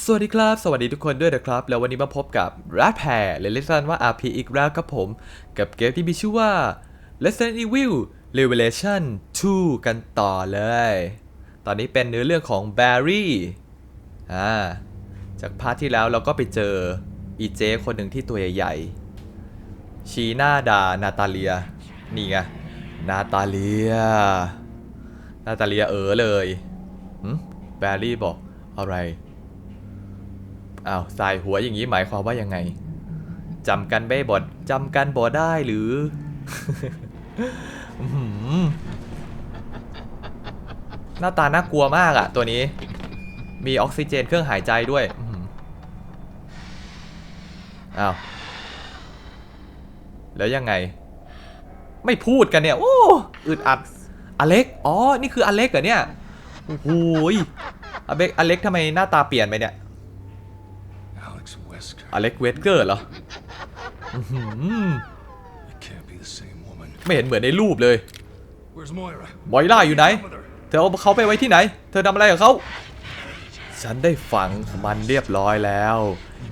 สวัสดีครับ สวัสดีทุกคนด้วยนะครับ แล้ววันนี้มาพบกับ r a t p a i r หรือเรียกสั้นว่า RP อีกแล้วครับผม กับเกมที่มีชื่อว่า Resident Evil Revelation 2 กันต่อเลย ตอนนี้เป็นเนื้อเรื่องของ Barry อ่า จากพาร์ทที่แล้วเราก็ไปเจออีเจคนหนึ่งที่ตัวใหญ่ๆ ชีหน้าดานาตาเลีย นี่ไง นาตาเลีย นาตาเลียเออเลยแบรี่บอกอะไร อ้าวสายหัวอย่างนี้หมายความว่ายังไงจำกันไม่บดจำกันบ่ได้หรือหน้าตาน่ากลัวมากอะตัวนี้ มีออกซิเจนเครื่องหายใจด้วยอ้าวแล้วยังไง ไม่พูดกันเนี่ย โอ้อึดอัด อเล็ก อ๋อ นี่คืออเล็กเหรอเนี่ยโอ้โหยอเล็กอเล็กทำไมหน้าตาเปลี่ยนไปเนี่ย อเล็กเวสเกอร์เหรออื้อหือ It can't be the same woman. ไม่เห็นเหมือนในรูปเลย Where's Moira? บอยล่าอยู่ไหน With her. เธอเอาเขาไปไว้ที่ไหน เธอทำอะไรกับเขา ฉันได้ฝังมันเรียบร้อยแล้ว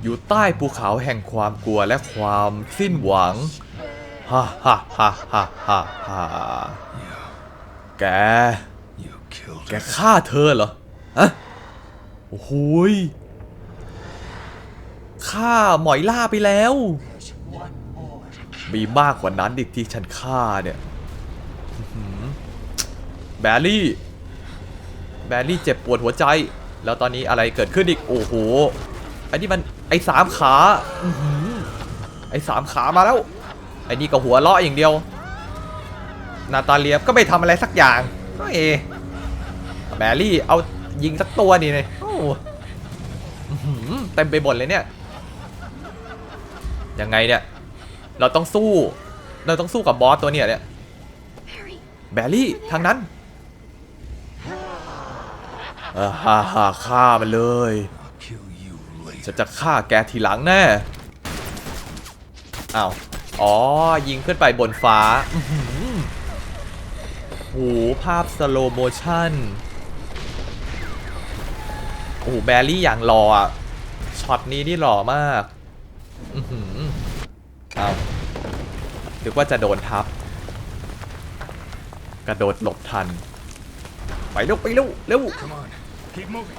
อยู่ใต้ภูเขาแห่งความกลัวและความสิ้นหวัง ฮ่าฮ่าฮ่าฮ่าฮ่าฮ่าแก You killed แก her. ฆ่าเธอเหรอฮะโอ้โหย ฆ่าหมอยล่าไปแล้ว มีมากกว่านั้นอีกที่ฉันฆ่าเนี่ยแบลลี่ แบลลี่เจ็บปวดหัวใจ แล้วตอนนี้อะไรเกิดขึ้นอีก โอ้โหอันนี้มันไอ้สามขาอไอ้สามขามาแล้ว ไอ้นี่ก็หัวเราะอย่างเดียว นาตาเลียก็ไม่ทำอะไรสักอย่างก็เอแบรี่เอายิงสักตัวดีเลยโอ้โหอื้อหือเต็มไปหมดเลยเนี่ย ยังไงเนี่ย เราต้องสู้ เราต้องสู้กับบอสตัวเนี่ยเนี่ย Barry, แบรี่ทางนั้นเออฮ่าฮ่าฆ่ามันเลย I'll kill you ฉั later. นจะฆ่าแกทีหลังแน่อ้าวอ๋อ ยิงขึ้นไปบนฟ้าอื้อหือโอ้โหภาพสโลโมชั่นโอ้โหแบรี่อย่างหล่ออะช็อตนี้นี่หล่อมาก อือหือเอา นึกว่าจะโดนทับ กระโดดหลบทัน ไปเร็ว ไปเร็วเร็ว Come on. Keep moving.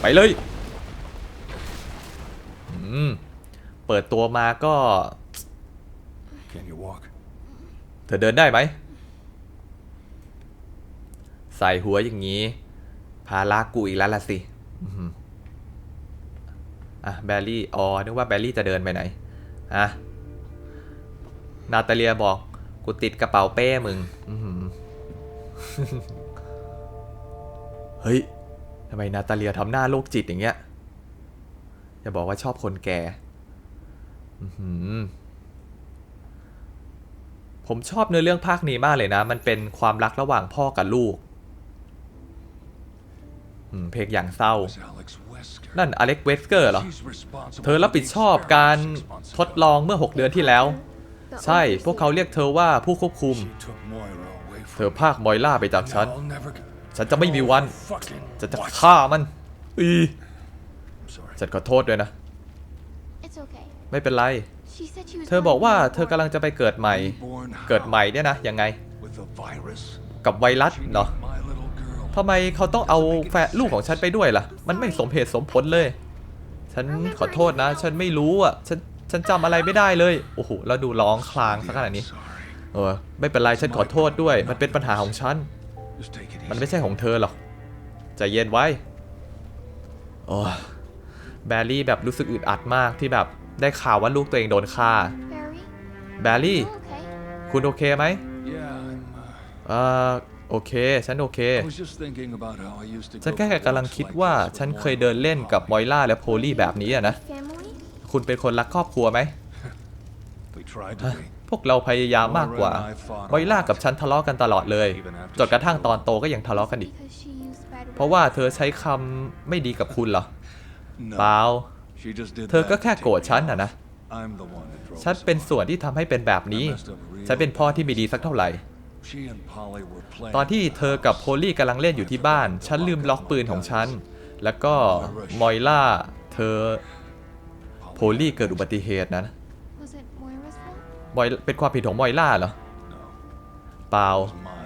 ไปเลยอืมเปิดตัวมาก็ Can you walk? เธอเดินได้ไหม ใส่หัวอย่างนี้ พาลากกูอีกแล้วล่ะสิอื้อหืออะแบลลี่ อ๋อ นึกว่าแบลลี่จะเดินไปไหน อะ นาตาเลียบอก กูติดกระเป๋าเป้มึงเฮ้ยทำไมนาตาเลียทำหน้าโรคจิตอย่างเงี้ยจะบอกว่าชอบคนแก่ผมชอบเนื้อเรื่องภาคนี้มากเลยนะ มันเป็นความรักระหว่างพ่อกับลูกเพลงอย่างเศร้า นั่นอเล็กเวสเกอร์เหรอ เธอรับผิดชอบการทดลองเมื่อ 6 เดือนที่แล้ว ใช่ พวกเขาเรียกเธอว่าผู้ควบคุม She took Moira away เธ from อพากมอยล่าไปจากฉัน I'll never get ฉันจะไม่มีวัน fucking จะจะ watch. ฆ่ามันอี I'm sorry. ฉันขอโทษด้วยนะ it's okay. ไม่เป็นไร She said she was เธอบอก going ว่า to be เธอกำลังจะไปเกิดใหม่ Reborn เกิด how? ใหม่เนี่ยนะ ยังไง With a virus. กับไวรัส She เหรอ needed my little girl. ทำไมเขาต้องเอาแฟนลูกของฉันไปด้วยล่ะ มันไม่สมเหตุสมผลเลย ฉันขอโทษนะ ฉันไม่รู้อะ ฉัน ฉันจำอะไรไม่ได้เลย โอ้โห แล้วดูร้องคลางสักขนาดนี้ Sorry. เออ ไม่เป็นไรฉันขอโทษด้วย มันเป็นปัญหาของฉัน Just take it มัน easy. ไม่ใช่ของเธอหรอก ใจเย็นไว้ โอ้ยแบลลี่แบบรู้สึกอึดอัดมากที่แบบได้ข่าวว่าลูกตัวเองโดนฆ่า Barry, แบลลี่ you okay? คุณโอเคไหม Yeah, I'm. Uh, เออโอเค ฉันโอเค I was just thinking about how I used to ฉัน go แค่ for กำลัง walks คิด like ว่า this with ฉันเคย Moira เดินเล่นกับมอยล่าและโพลี่แบบนี้อะนะ Family? คุณเป็นคนรักครอบครัวไหม We tried to be. พวกเราพยายามมากกว่ามอยล่ากับฉันทะเลาะกันตลอดเลย จนกระทั่งตอนโตก็ยังทะเลาะกันอีก Because she used bad เพราะว่าเธอใช้คำไม่ดีกับคุณเหรอ No, เปล่า she just did เธอก็ that แค่ to โกรธ take ฉัน me น่ะ off. นะ I'm the one that drove ฉัน us เป็น apart. ส่วนที่ทำให้เป็นแบบนี้ ฉันเป็นพ่อที่ไม่ดีสักเท่าไหร่ She and Polly were playing ตอนที่เธอกับโพลี่กำลังเล่นอยู่ที่บ้าน ฉันลืมล็อกปืนของฉัน แล้วก็มอยล่า เธอ โพลี่เกิดอุบัติเหตุนะ Was it Moira's fault? มอยเป็นความผิดของมอยล่าเหรอ No. เปล่า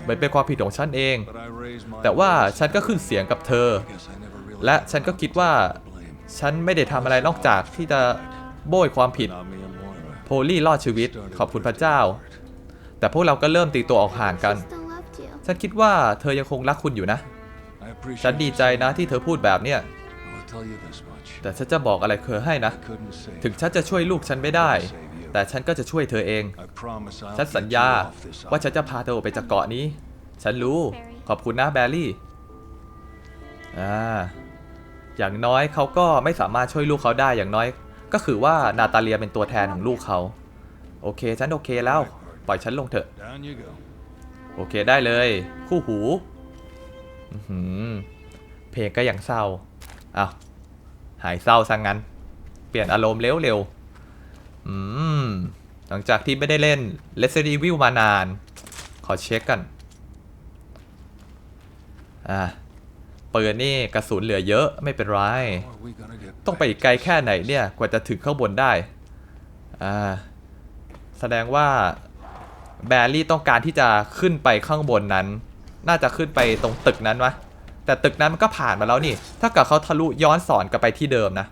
มันเป็นความผิดของฉันเอง But I raised my แต่ว่า voice. ฉันก็ขึ้นเสียงกับเธอ Guess I never really และฉันก็คิดว่า blame. ฉันไม่ได้ทำอะไรนอกจากที่จะโบยความผิด Not me and Moira. โพลี่รอดชีวิต ขอบคุณพระเจ้า แต่พวกเราก็เริ่มตีตัวออกห่างกัน She still loved you. ฉันคิดว่าเธอยังคงรักคุณอยู่นะ I appreciate ฉันดีใจนะที่เธอพูดแบบเนี้ย แต่ฉันจะบอกอะไรเธอให้นะ ถึงฉันจะช่วยลูกฉันไม่ได้ แต่ฉันก็จะช่วยเธอเอง ฉันสัญญาว่าฉันจะพาเธอออกไปจากเกาะนี้ ฉันรู้ ขอบคุณนะแบรี่ อ่า อย่างน้อยเขาก็ไม่สามารถช่วยลูกเขาได้ อย่างน้อย ก็คือว่านาตาเลียเป็นตัวแทนของลูกเขา โอเค ฉันโอเคแล้ว ปล่อยฉันลงเถอะ โอเคได้เลย คู่หูอื้อหือเพลงก็อย่างเศร้า อ้าว หายเศร้าซะงงั้น เปลี่ยนอารมณ์เร็วๆอืม หลังจากที่ไม่ได้เล่น Resident Evil มานาน ขอเช็คกัน อ่าปืนนี่กระสุนเหลือเยอะไม่เป็นไร ต้องไปอีกไกลแค่ไหนเนี่ย กว่าจะถึงข้างบนได้ อ่า แสดงว่าแบรี่ต้องการที่จะขึ้นไปข้างบนนั้น น่าจะขึ้นไปตรงตึกนั้นวะ แต่ตึกนั้นมันก็ผ่านมาแล้วนี่ ถ้าเกิดเขาทะลุย้อนสอนกลับไปที่เดิมนะ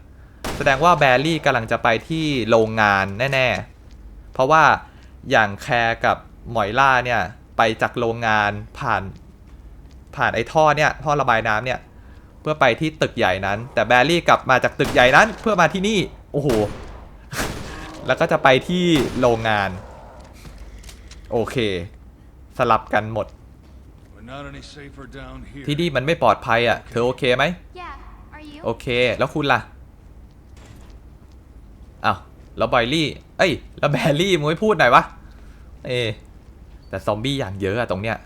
แสดงว่าแบรี่กำลังจะไปที่โรงงานแน่ ๆ เพราะว่าอย่างแคร์กับหมอยล่าเนี่ยไปจากโรงงานผ่านผ่านไอ้ท่อเนี่ยท่อระบายน้ำเนี่ยเพื่อไปที่ตึกใหญ่นั้น แต่แบรี่กลับมาจากตึกใหญ่นั้น เพื่อมาที่นี่ โอ้โห แล้วก็จะไปที่โรงงาน โอเค สลับกันหมด ที่นี่มันไม่ปลอดภัยอะ เธอโอเคไหม Yeah. Are you? โอเค แล้วคุณล่ะอ้าวแล้วบอยลี่ เอ้ย แล้วแบรี่มึงไม่พูดหน่อยวะ เอ แต่ซอมบี้อย่างเยอะอะตรงเนี้ย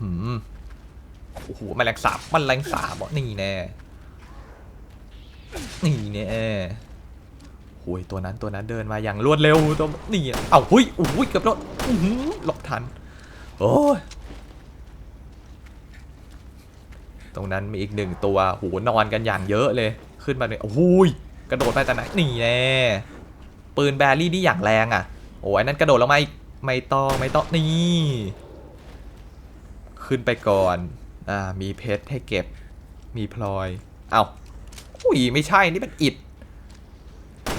หืมโอ้โหแมลงสาบแมันแรงสาบเหรอนี่แน่ นี่แน่โอ้ยตัวนั้นตัวนั้นเดินมาอย่างรวดเร็วตัวนี่อะเอ้าหุยโอ้ยเกือบรถอื้อหือหลบทัน โอ้ย ตรงนั้นมีอีกหนึ่งตัวโหนอนกันอย่างเยอะเลย ขึ้นมาเลยโอ้ยกระโดดไปแต่ไหนนี่แน่ปืนแบรี่นี่อย่างแรงอะ โอ้ยนั่นกระโดดลงมาอีกไม่ต้องไม่ต้องนี่ขึ้นไปก่อน อ่า มีเพชรให้เก็บ มีพลอย เอาอุ้ย ไม่ใช่ นี่เป็นอิด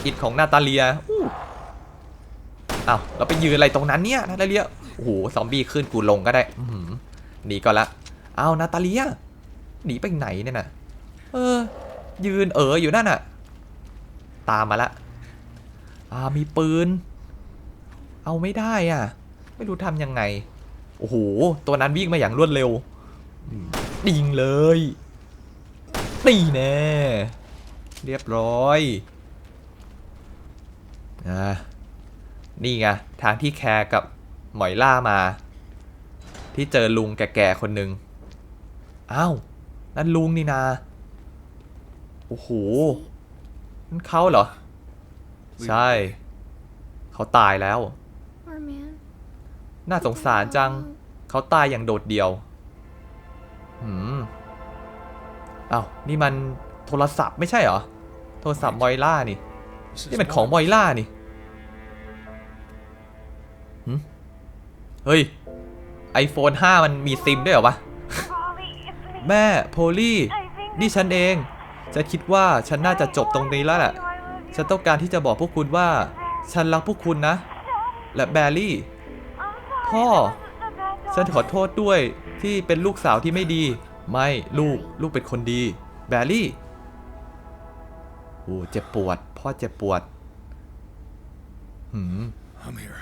อิดของนาตาเลียอู้เอาเราไปยืนอะไรตรงนั้นเนี่ย นาตาเลีย โอ้โห ซอมบี้ขึ้นกูลงก็ได้ อืหนีก่อนละ เอานาตาเลีย หนีไปไหนเนี่ยน่ะเออ ยืนเอออยู่นั่นน่ะ ตามมาละอ่ามีปืน เอาไม่ได้อะ ไม่รู้ทำยังไง โอ้โห ตัวนั้นวิ่งมาอย่างรวดเร็วอืมยิงเลยนี่แน่เรียบร้อยอ่านี่ไงทางที่แคร์กับหมอยล่ามา ที่เจอลุงแก่ๆคนหนึ่งอ้าว นั่นลุงนี่นา โอ้โห นั่นเขาเหรอ ใช่ เขาตายแล้ว Poor man. น่าสงสารจัง เขาตายอย่างโดดเดี่ยว หืมอ้าวนี่มันโทรศัพท์ไม่ใช่เหรอ โทรศัพท์มอยล่านี่ This is นี่เป็นของมอยล่านี่หืมเฮ้ย iPhone 5 มันมีซิมด้วยเหรอวะ Polly, it's me. แม่โพลี่ I think นี่ฉันเอง ฉันคิดว่าฉันน่าจะจบตรงนี้แล้วแหละ I love you. ฉันต้องการที่จะบอกพวกคุณว่า ฉันรักพวกคุณนะ และแบรี่ I'm sorry. พ่อ I wasn't the bad ฉัน daughter. ขอโทษด้วยที่เป็นลูกสาวที่ไม่ดี ไม่ลูกลูกเป็นคนดี แบรี่โอ้เจ็บปวด พ่อเจ็บปวดหืม I'm here.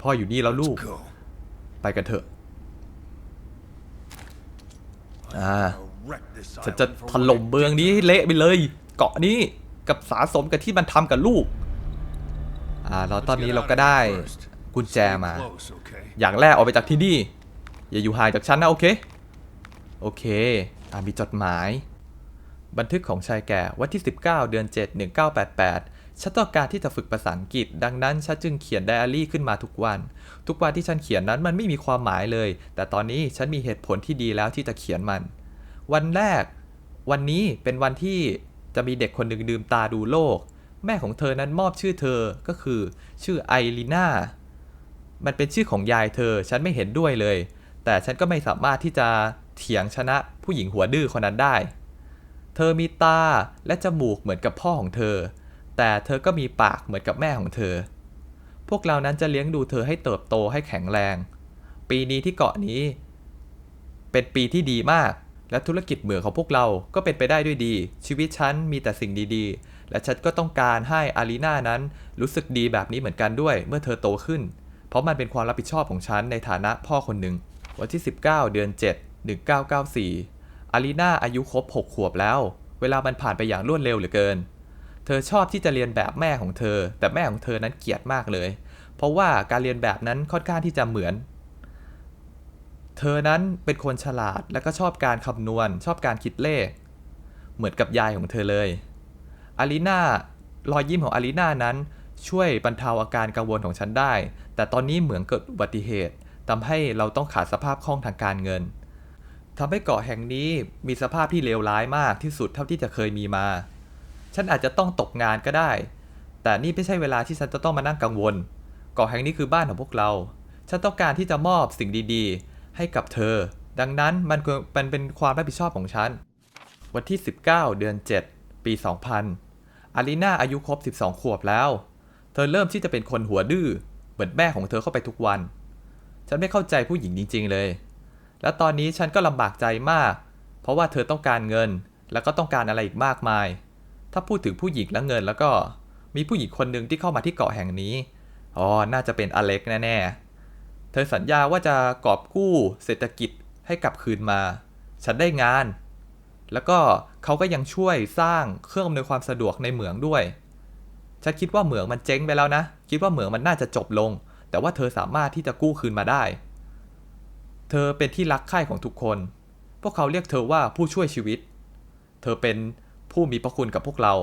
พ่ออยู่นี่แล้วลูก Go. ไปกันเถอะ อ่า I'll wreck this ฉันจะ island for ถล่ม what เมืองนี้ให้เละไปเลย เกาะนี้กับสาสมกับที่มันทำกับลูก อ่าแล้ว Let's ตอนนี้ get เรา out ก็ of here ได้ first. กุญแจ Stay มา close, okay? อย่างแรกออกไปจากที่นี่ อย่าอยู่ห่างจากฉันนะโอเค โอเคอ่ามีจดหมาย บันทึกของชายแก่วันที่ 19 เดือน 7 1988 ฉันต้องการที่จะฝึกภาษาอังกฤษ ดังนั้นฉันจึงเขียนไดอารี่ขึ้นมาทุกวัน ทุกวันที่ฉันเขียนนั้นมันไม่มีความหมายเลย แต่ตอนนี้ฉันมีเหตุผลที่ดีแล้วที่จะเขียนมัน วันแรก วันนี้เป็นวันที่จะมีเด็กคนหนึ่งดื่มตาดูโลก แม่ของเธอนั้นมอบชื่อเธอก็คือ ชื่อไอรีนามันเป็นชื่อของยายเธอ ฉันไม่เห็นด้วยเลย แต่ฉันก็ไม่สามารถที่จะเถียงชนะผู้หญิงหัวดื้อคนนั้นได้ เธอมีตาและจมูกเหมือนกับพ่อของเธอ แต่เธอก็มีปากเหมือนกับแม่ของเธอ พวกเรานั้นจะเลี้ยงดูเธอให้เติบโตให้แข็งแรง ปีนี้ที่เกาะนี้ เป็นปีที่ดีมาก และธุรกิจเหมืองของพวกเราก็เป็นไปได้ด้วยดี ชีวิตฉันมีแต่สิ่งดีๆ และฉันก็ต้องการให้อารีนานั้นรู้สึกดีแบบนี้เหมือนกันด้วยเมื่อเธอโตขึ้น เพราะมันเป็นความรับผิดชอบของฉันในฐานะพ่อคนหนึ่ง วันที่ 19 เดือน 7 1994อารีนาอายุครบ 6 ขวบแล้ว เวลามันผ่านไปอย่างรวดเร็วเหลือเกิน เธอชอบที่จะเรียนแบบแม่ของเธอ แต่แม่ของเธอนั้นเกลียดมากเลย เพราะว่าการเรียนแบบนั้นค่อนข้างที่จะเหมือน เธอนั้นเป็นคนฉลาดและก็ชอบการคำนวณ ชอบการคิดเลข เหมือนกับยายของเธอเลยอารีนารอยยิ้มของอารีนานั้นช่วยบรรเทาอาการกังวลของฉันได้ แต่ตอนนี้เหมือนเกิดอุบัติเหตุทำให้เราต้องขาดสภาพคล่องทางการเงินทำให้เกาะแห่งนี้มีสภาพที่เลวร้ายมากที่สุดเท่าที่จะเคยมีมา ฉันอาจจะต้องตกงานก็ได้ แต่นี่ไม่ใช่เวลาที่ฉันจะต้องมานั่งกังวลเกาะแห่งนี้คือบ้านของพวกเรา ฉันต้องการที่จะมอบสิ่งดีๆ ให้กับเธอ ดังนั้นมันมันเป็นความรับผิดชอบของฉัน วันที่ 19 เดือน 7 ปี 2000 อารีนาอายุครบ 12 ขวบแล้ว เธอเริ่มที่จะเป็นคนหัวดื้อ เหมือนแม่ของเธอเข้าไปทุกวัน ฉันไม่เข้าใจผู้หญิงจริง ๆ เลย และตอนนี้ฉันก็ลำบากใจมาก เพราะว่าเธอต้องการเงิน แล้วก็ต้องการอะไรอีกมากมาย ถ้าพูดถึงผู้หญิงและเงินแล้วก็มีผู้หญิงคนหนึ่งที่เข้ามาที่เกาะแห่งนี้ อ๋อ น่าจะเป็นอเล็กแน่ๆ เธอสัญญาว่าจะกอบกู้เศรษฐกิจให้กลับคืนมา ฉันได้งาน แล้วก็เขาก็ยังช่วยสร้างเครื่องอำนวยความสะดวกในเหมืองด้วย ฉันคิดว่าเหมืองมันเจ๊งไปแล้วนะ คิดว่าเหมืองมันน่าจะจบลง แต่ว่าเธอสามารถที่จะกู้คืนมาได้ เธอเป็นที่รักใคร่ของทุกคน พวกเขาเรียกเธอว่าผู้ช่วยชีวิต เธอเป็น ผู้มีพระคุณกับพวกเรา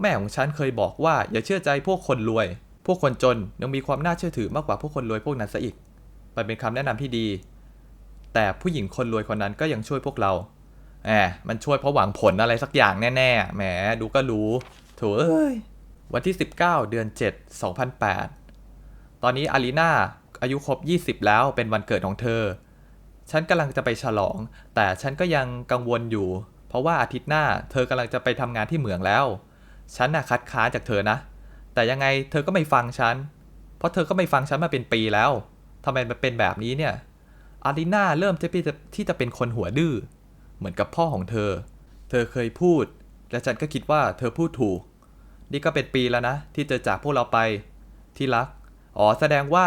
แม่ของฉันเคยบอกว่าอย่าเชื่อใจพวกคนรวย พวกคนจนยังมีความน่าเชื่อถือมากกว่าพวกคนรวยพวกนั้นซะอีก มันเป็นคำแนะนำที่ดี แต่ผู้หญิงคนรวยคนนั้นก็ยังช่วยพวกเราแหมมันช่วยเพราะหวังผลอะไรสักอย่างแน่ๆแหมดูก็รู้โถเอ้ยวันที่ 19 เดือน 7 2008 ตอนนี้อารีนาอายุครบ 20 แล้วเป็นวันเกิดของเธอ ฉันกำลังจะไปฉลอง แต่ฉันก็ยังกังวลอยู่ เพราะว่าอาทิตย์หน้าเธอกำลังจะไปทำงานที่เหมืองแล้ว ฉันน่ะคัดค้านจากเธอนะ แต่ยังไงเธอก็ไม่ฟังฉัน เพราะเธอก็ไม่ฟังฉันมาเป็นปีแล้วทำไมมันเป็นแบบนี้เนี่ย อารีนาเริ่มที่จะที่จะเป็นคนหัวดื้อ เหมือนกับพ่อของเธอ เธอเคยพูด และฉันก็คิดว่าเธอพูดถูก นี่ก็เป็นปีแล้วนะ ที่เธอจากพวกเราไป ที่รัก อ๋อแสดงว่า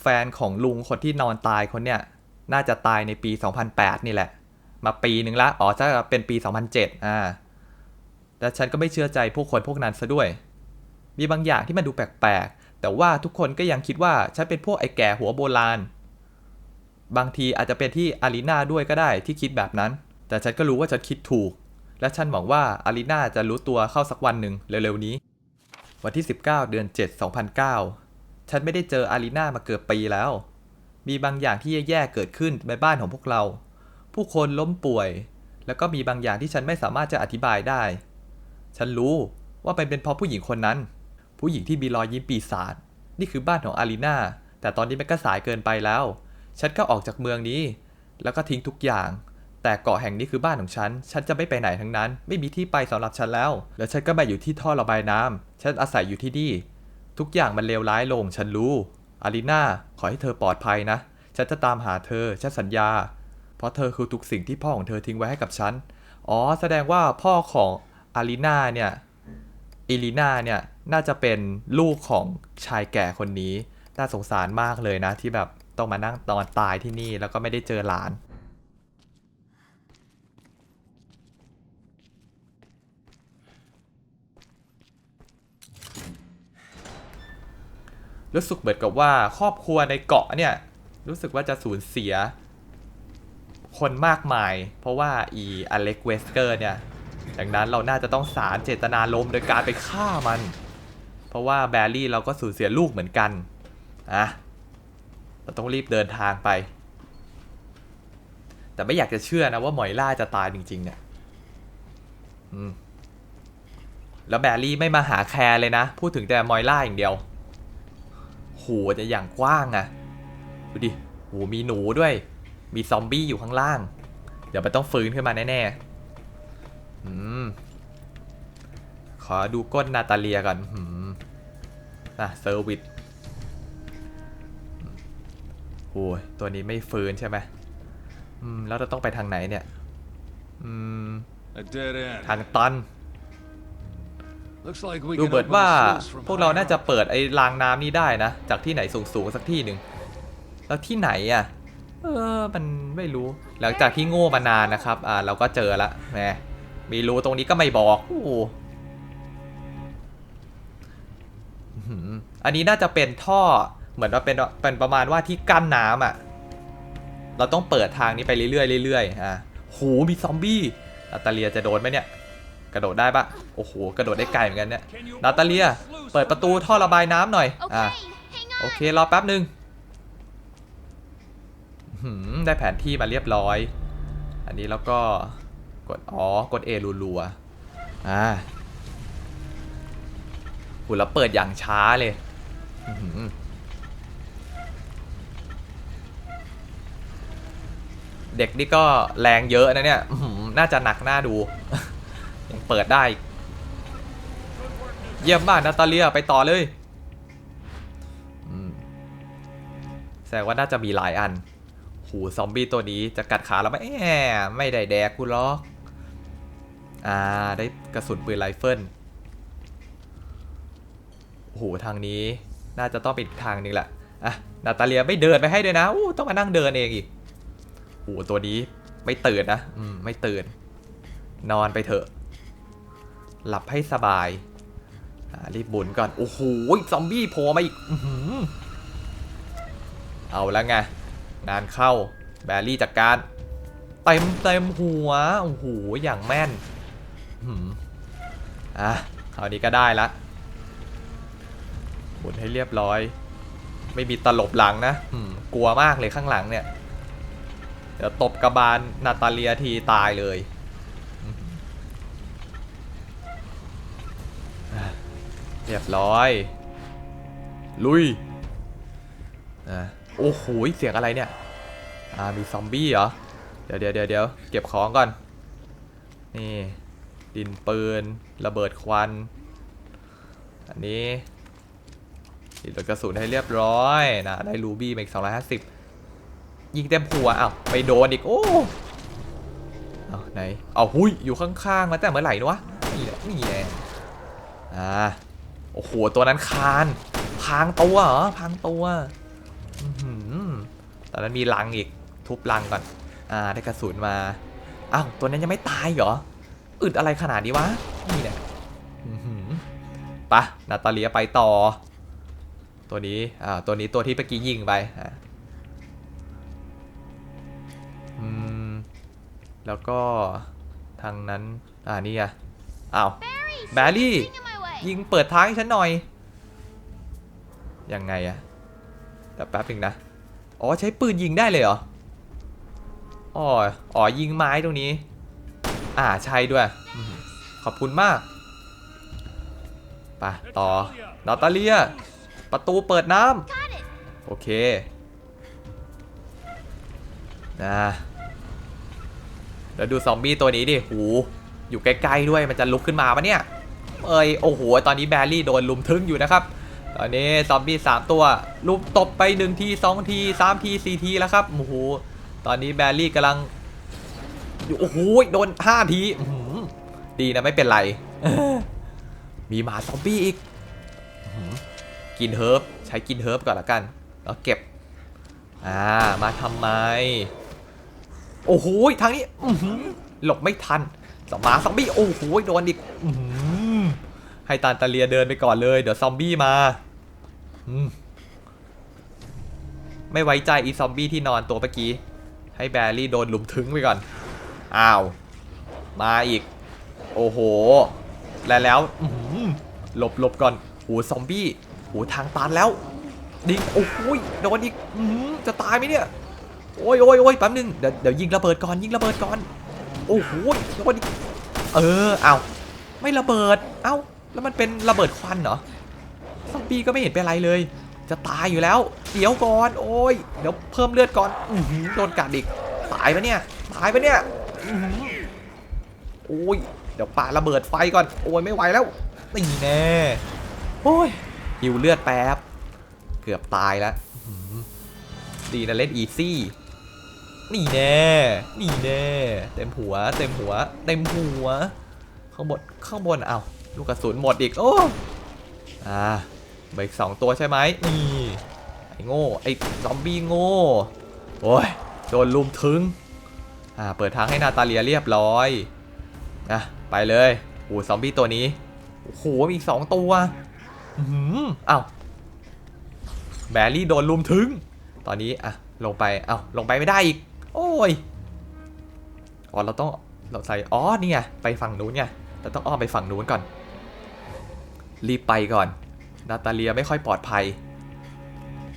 แฟนของลุงคนที่นอนตายคนเนี้ยน่าจะตายในปี 2008 นี่แหละ มาปีหนึ่งละ อ๋อจะเป็นปี 2007 อ่า แต่ฉันก็ไม่เชื่อใจพวกคนพวกนั้นซะด้วย มีบางอย่างที่มันดูแปลกๆ แต่ว่าทุกคนก็ยังคิดว่าฉันเป็นพวกไอ้แก่หัวโบราณ บางทีอาจจะเป็นที่อารีนาด้วยก็ได้ที่คิดแบบนั้น แต่ฉันก็รู้ว่าฉันคิดถูก และฉันหวังว่าอารีนาจะรู้ตัวเข้าสักวันหนึ่งเร็วๆนี้ วันที่ 19 เดือน 7 2009 ฉันไม่ได้เจออารีนามาเกือบปีแล้ว มีบางอย่างที่แย่ๆ เกิดขึ้นในบ้านของพวกเรา ผู้คนล้มป่วย แล้วก็มีบางอย่างที่ฉันไม่สามารถจะอธิบายได้ ฉันรู้ว่าเป็นเป็นเพราะผู้หญิงคนนั้น ผู้หญิงที่มีรอยยิ้มปีศาจนี่คือบ้านของอารีนาแต่ตอนนี้มันก็สายเกินไปแล้ว ฉันก็ออกจากเมืองนี้ แล้วก็ทิ้งทุกอย่าง แต่เกาะแห่งนี้คือบ้านของฉัน ฉันจะไม่ไปไหนทั้งนั้น ไม่มีที่ไปสำหรับฉันแล้ว แล้วฉันก็มาอยู่ที่ท่อระบายน้ำฉันอาศัยอยู่ที่นี่ ทุกอย่างมันเลวร้ายลง ฉันรู้อารีนาขอให้เธอปลอดภัยนะ ฉันจะตามหาเธอ ฉันสัญญา เพราะเธอคือทุกสิ่งที่พ่อของเธอทิ้งไว้ให้กับฉัน อ๋อ แสดงว่าพ่อของอารีนาเนี่ยอิลีนาเนี่ย น่าจะเป็นลูกของชายแก่คนนี้ น่าสงสารมากเลยนะ ที่แบบต้องมานั่งตอนตายที่นี่แล้วก็ไม่ได้เจอหลาน รู้สึกเหมือนกับว่าครอบครัวในเกาะเนี่ย รู้สึกว่าจะสูญเสีย คนมากมาย เพราะว่าอีอเล็กเวสเกอร์เนี่ยดังนั้นเราน่าจะต้องสารเจตนาลมโดยการไปฆ่ามัน เพราะว่าแบร์รี่เราก็สูญเสียลูกเหมือนกันอะเราต้องรีบเดินทางไป แต่ไม่อยากจะเชื่อนะว่าหมอยล่าจะตายจริง ๆ เนี่ยอืมแล้วแบรี่ไม่มาหาแคร์เลยนะ พูดถึงแต่มอยล่าอย่างเดียวโหจะอย่างกว้างอะดูดิโหมีหนูด้วย มีซอมบี้อยู่ข้างล่าง เดี๋ยวมันต้องฟื้นขึ้นมาแน่ๆ อืม ขอดูก้นนาตาเลียก่อนหืมอะเซอร์วิสโอ้ยตัวนี้ไม่ฟื้นใช่ไหมอืม แล้วเราต้องไปทางไหนเนี่ย อืม A dead end. ทางตัน Looks like we ดู can เหมือน open ว่า the sluice from พวกเรา higher น่าจะ up. เปิดไอ้รางน้ำนี้ได้นะ จากที่ไหนสูงๆสักที่หนึ่ง แล้วที่ไหนอะ เออมันไม่รู้ หลังจากที่โง่มานานนะครับ อ่า เราก็เจอละแหมมีรูตรงนี้ก็ไม่บอกโอ้โหอื้อหืออันนี้น่าจะเป็นท่อเหมือนว่าเป็นเป็นประมาณว่าที่กั้นน้ำอะ เราต้องเปิดทางนี้ไปเรื่อยๆเรื่อยๆอะโหมีซอมบี้นาตาเลียจะโดนไหมเนี่ย กระโดดได้ปะโอ้โหกระโดดได้ไกลเหมือนกันเนี่ยนาตาเลีย เปิดประตูท่อระบายน้ำหน่อยอะ Okay, hang on. โอเครอแป๊บหนึ่งอื้อหือ ได้แผนที่มาเรียบร้อย อันนี้แล้วก็กดอ๋อกด A รัวๆอ่าหูแล้วเปิดอย่างช้าเลยเด็กนี่ก็แรงเยอะนะเนี่ยน่าจะหนักหน้าดู ยังเปิดได้ เยี่ยมมากนาตาเลียไปต่อเลยแสดงว่าน่าจะมีหลายอัน หูซอมบี้ตัวนี้จะกัดขาแล้วไหมแอไม่ได้แดกกูหรอกอ่าได้กระสุนปืนไรเฟิลโอ้โหทางนี้น่าจะต้องเป็นทางนึงแหละอะนาตาเลียไม่เดินไปให้ด้วยนะอู้ต้องมานั่งเดินเองอีกโอ้โหตัวนี้ไม่ตื่นนะอืมไม่ตื่น นอนไปเถอะ หลับให้สบายรีบบุนก่อน โอ้โหซอมบี้โผล่มาอีกอือหือเอาแล้วไง งานเข้าแบรี่จัดการ เต็มเต็มหัว โอ้โห อย่างแม่นหืมอะคราวนี้ก็ได้ละบุนให้เรียบร้อย ไม่มีตลบหลังนะอืมกลัวมากเลยข้างหลังเนี่ย เดี๋ยวตบกระบาลนาตาเลียทีตายเลยเรียบร้อย ลุยอะ โอ้โหเสียงอะไรเนี่ย อ่ามีซอมบี้เหรอ เดี๋ยวเดี๋ยวเดี๋ยวเดี๋ยวเก็บของก่อน นี่ ดินปืน ระเบิดควัน อันนี้ติดรถกระสุนให้เรียบร้อยนะได้รูบี้มาอีกสองร้อยห้าสิบยิงเต็มหัวอ้าวไปโดนอีกโอ้เอาไหนเอาหุยอยู่ข้างๆมาแต่เมื่อไหร่นะวะนี่แหละนี่แหละอ่าโอ้โหตัวนั้นคานพรางตัวเหรอพรางตัว ตอนนั้นมีลังอีกทุบลังก่อน อ่าได้กระสุนมาอ้าวตัวนั้นยังไม่ตายเหรออึดอะไรขนาดนี้วะนี่แหละอื้อหือไปะนาตาเลียไปต่อ ตัวนี้อ่าตัวนี้ตัวที่เมื่อกี้ยิงไปอ่าอืมแล้วก็ทางนั้น อ่านี่ไงอ้าว Barry, Barry. something's in my way. ยิงเปิดทางให้ฉันหน่อย ยังไงอะเดี๋ยวแป๊บหนึ่งนะ อ๋อใช้ปืนยิงได้เลยเหรอ อ๋อ อ๋อยิงไม้ตรงนี้ อ่าใช่ด้วย ขอบคุณมากไปต่อ นาตาเลีย ประตูเปิดน้ำ โอเค นะ เดี๋ยวดูซอมบี้ตัวนี้ดิ หู อยู่ใกล้ๆด้วย มันจะลุกขึ้นมาปะเนี่ย เอ้ย โอ้โห ตอนนี้แบรี่โดนลุมทึงอยู่นะครับ ตอนนี้ซอมบี้สามตัวลุมตบไปหนึ่งทีสองทีสามทีสี่ทีแล้วครับโอ้โหตอนนี้แบรี่กำลังอยู่โอ้โหโดนห้าทีดีนะไม่เป็นไร มีหมาซอมบี้อีกกินเฮิร์บใช้กินเฮิร์บก่อนละกัน แล้วเก็บ อ่า มาทำไม โอ้โหทางนี้หลบไม่ทันสมาซอมบี้ โอ้โหโดนอีกอื ให้ตานตาเลียเดินไปก่อนเลย เดี๋ยวซอมบี้มาอืมไม่ไว้ใจอีซอมบี้ที่นอนตัวเมื่อกี้ ให้แบรี่โดนหลุมถึงไปก่อน อ้าว มาอีก โอ้โห แล้วแล้วหลบหลบก่อนโหซอมบี้โหทางตันแล้ว ดิงโอ้โหยโดนอีกจะตายไหมเนี่ย โอ้ยโอ้ยโอ้ยแป๊บนึง เดี๋ยวเดี๋ยวยิงระเบิดก่อน ยิงระเบิดก่อน โอ้โหโดนอีกเออ เอาไม่ระเบิด เอ้า แล้วมันเป็นระเบิดควันเหรอซอมบี้ก็ไม่เห็นเป็นไรเลย จะตายอยู่แล้ว เดี๋ยวก่อนโอ้ยเดี๋ยวเพิ่มเลือดก่อนอือหือโดนกัดอีกตายปะเนี่ยตายปะเนี่ยอือหือโอ้ยเดี๋ยวปาระเบิดไฟก่อนโอ้ยไม่ไหวแล้วนี่แน่โอ้ยหิวเลือดแป๊บเกือบตายแล้วดีนะเล่นอีซี่นี่แน่นี่แน่เต็มหัว เต็มหัว เต็มหัว ข้างบนข้างบนเอา ลูกกระสุนหมดอีก โอ้อ่าเบรกสองตัวใช่ไหมนี่ไอ้โง่ไอ้ซอมบี้โง่โอ้ยโดนลุมถึงอ่าเปิดทางให้นาตาเลียเรียบร้อยนะไปเลยโอ้ซอมบี้ตัวนี้โอ้โหมีอีกสองตัวอือหือเอ้าแบรี่โดนลุมถึง ตอนนี้อะลงไปเอ้าลงไปไม่ได้อีก โอ้ยอ๋อเราต้องเราใส่อ๋อนี่ไงไปฝั่งนู้นไงเราต้องอ้อมไปฝั่งนู้นก่อน รีบไปก่อน นาตาเลียไม่ค่อยปลอดภัย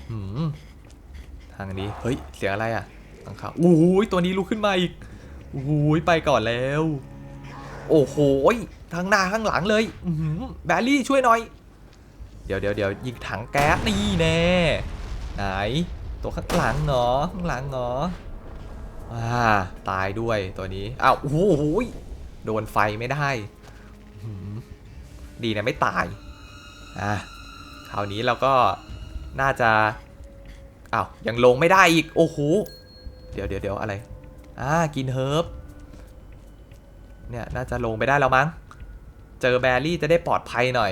หืมทางนี้ เฮ้ย เสียงอะไรอะทางเขาโอ้ยตัวนี้ลุกขึ้นมาอีกโอ้ยไปก่อนแล้ว โอ้โหทั้งหน้าข้างหลังเลยหือแบลลี่ช่วยหน่อย เดี๋ยวเดี๋ยวเดี๋ยวยิงถังแก๊สนี่แน่ ไหน ตัวข้างหลังเหรอข้างหลังเหรออ่าตายด้วยตัวนี้อ้าวโอ้โหโดนไฟไม่ได้ ดีนะไม่ตาย อะคราวนี้เราก็น่าจะอ้าวยังลงไม่ได้อีก โอ้โห เดี๋ยวเดี๋ยวเดี๋ยวอะไร อ่า กินเฮิร์บ เนี่ย น่าจะลงไปได้แล้วมั้ง เจอแบรี่จะได้ปลอดภัยหน่อย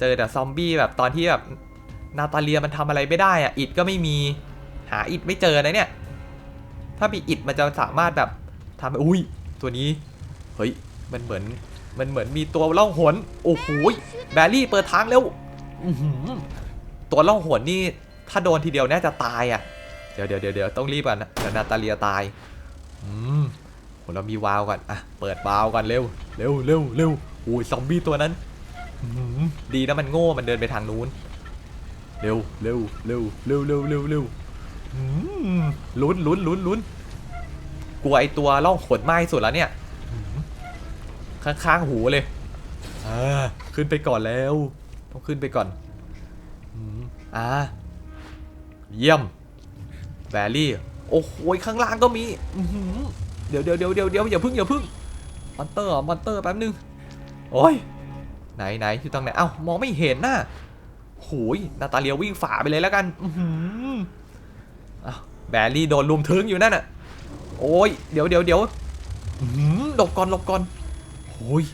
เจอแต่ซอมบี้แบบตอนที่แบบนาตาเลียมันทำอะไรไม่ได้อะอิดก็ไม่มี หาอิดไม่เจอนะเนี่ย ถ้ามีอิดมันจะสามารถแบบทำอุ้ย ตัวนี้ เฮ้ย มันเหมือน มันเหมือนมีตัวล่องหนโอ้โหแบรี่เปิดทางเร็วตัวล่องหนนี่ถ้าโดนทีเดียวน่าจะตายอะ เดี๋ยวเดี๋ยวเดี๋ยวต้องรีบก่อนนะเดี๋ยวนาตาเลียตายอืมโหเรามีวาวก่อนอะเปิดวาวก่อนเร็วเร็วเร็วเร็วโอ้ยซอมบี้ตัวนั้นดีนะมันโง่มันเดินไปทางนู้นเร็วเร็วเร็วเร็วเร็วเร็วเร็วอืมลุ้นลุ้นลุ้นลุ้นกลัวไอตัวล่องขนไหม้สุดแล้วเนี่ย ข้างๆหูเลยอ่าขึ้นไปก่อนแล้ว ต้องขึ้นไปก่อนอืมอ่าเยี่ยมแบรี่ โอ้โหข้างล่างก็มีเดี๋ยวเดี๋ยวเดี๋ยวเดี๋ยวเดี๋ยวอย่าพึ่งอย่าพึ่งมอนเตอร์มอนเตอร์แป๊บนึง โอ้ย ไหนไหนอยู่ตรงไหน เอ้ามองไม่เห็นน่ะโหยนาตาเลียวิ่งฝ่าไปเลยแล้วกันอืมเอ้าวแบรี่โดนลุมถึงอยู่นั่นน่ะ โอ้ย เดี๋ยวเดี๋ยวเดี๋ยวอื้อหือหลบก่อนหลบก่อน อ้ย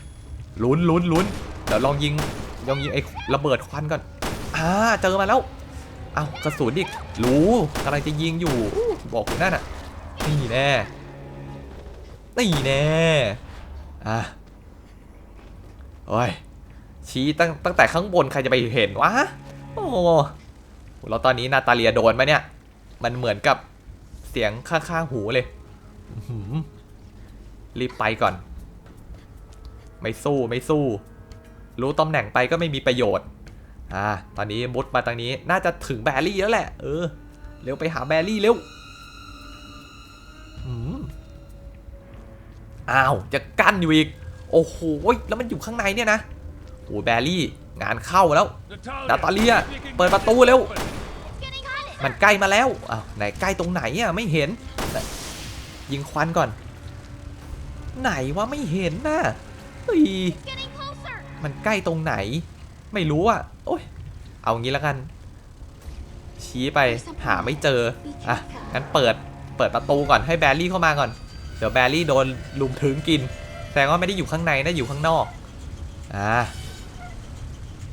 ลุ้นลุ้นลุ้นเดี๋ยวลองยิงลองยิงไอ้ระเบิดควันก่อนอ่าเจอมาแล้วเอากระสุนอีกรู้กำลังจะยิงอยู่บอกอยู่นั่นน่ะนี่แน่นี่แน่อะโอ้ยชี้ตั้งตั้งแต่ข้างบนใครจะไปเห็นวะโอ้โหแล้วตอนนี้นาตาเลียโดนไหมเนี่ย มันเหมือนกับเสียงข้างๆหูเลยรีบไปก่อน ไม่สู้ไม่สู้ รู้ตำแหน่งไปก็ไม่มีประโยชน์ อ่า ตอนนี้มุดมาตรงนี้ น่าจะถึงแบรี่แล้วแหละ เออ เร็วไปหาแบรี่เร็วอืมอ้าว จะกั้นอยู่อีก โอ้โห แล้วมันอยู่ข้างในเนี่ยนะโอ้แบรี่ งานเข้าแล้วนาตาเลีย เปิดประตูเร็ว มันใกล้มาแล้ว อ้าว ไหนใกล้ตรงไหนอะ ไม่เห็น ยิงควันก่อน ไหนวะไม่เห็นน่ะ เฮ้ย Getting closer. มันใกล้ตรงไหน ไม่รู้อะโอ้ยเอางี้แล้วกัน ชี้ไปหาไม่เจออะงั้นเปิดเปิดประตูก่อนให้แบรี่เข้ามาก่อน เดี๋ยวแบรี่โดนลุมถึงกินแสดงว่าไม่ได้อยู่ข้างในนะอยู่ข้างนอกอ่า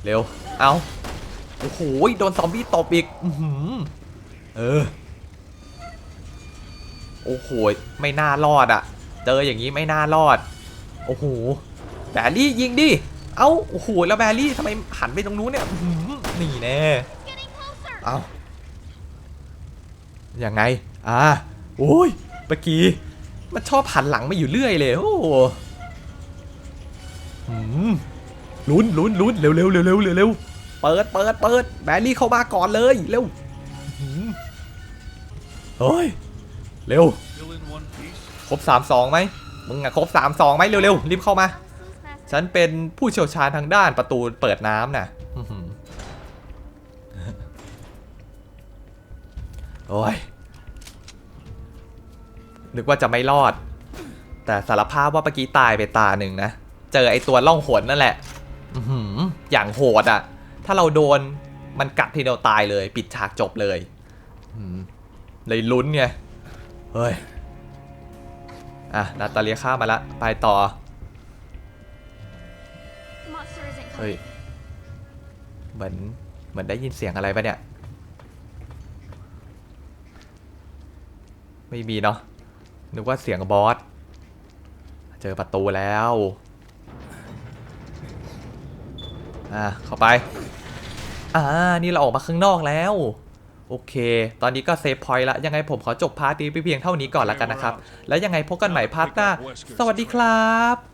เร็วเอาโอ้โหโดนซอมบี้ตบอีกอือหือเออโอ้โหไม่น่ารอดอะ เจออย่างนี้ไม่น่ารอด โอ้โห แบรี่ยิงดิ เอ้า โอ้โห แล้วแบรี่ทำไมหันไปตรงนู้นเนี่ยหนี่แน่เอายังไง อ่า โอ้ยเมื่อกี้ มันชอบหันหลังมาอยู่เรื่อยเลย โอ้โหหืมลุ้นลุ้นลุ้นเร็วเร็วเร็วเร็วเร็วเปิดเปิดเปิดแบรี่เข้ามาก่อนเลยเร็วเฮ้ย เร็ว ครบสามสองไหมมึงอะครบสามสองไหมเร็วเร็วรีบเข้ามา ฉันเป็นผู้เชี่ยวชาญทางด้านประตูเปิดน้ำน่ะโอ้ย นึกว่าจะไม่รอด แต่สารภาพว่าเมื่อกี้ตายไปตาหนึ่งนะ เจอไอตัวล่องหนนั่นแหละอืออย่างโหดอะ่ะ ถ้าเราโดนมันกัดทีเดียวตายเลย ปิดฉากจบเลยเลยลุ้นไง เฮ้ย อะนาตาเลียฆ่ามาละ ไปต่อ เฮ้ย เหมือน เหมือนได้ยินเสียงอะไรปะเนี่ย ไม่มีเนาะ นึกว่าเสียงบอส เจอประตูแล้ว อะ เข้าไป อ่า นี่เราออกมาข้างนอกแล้วโอเค ตอนนี้ก็เซฟพอยต์ละ ยังไงผมขอจบพาร์ทนี้ไปเพียงเท่านี้ก่อนแล้วกันนะครับ แล้วยังไงพบกันใหม่พาร์ทหน้า สวัสดีครับ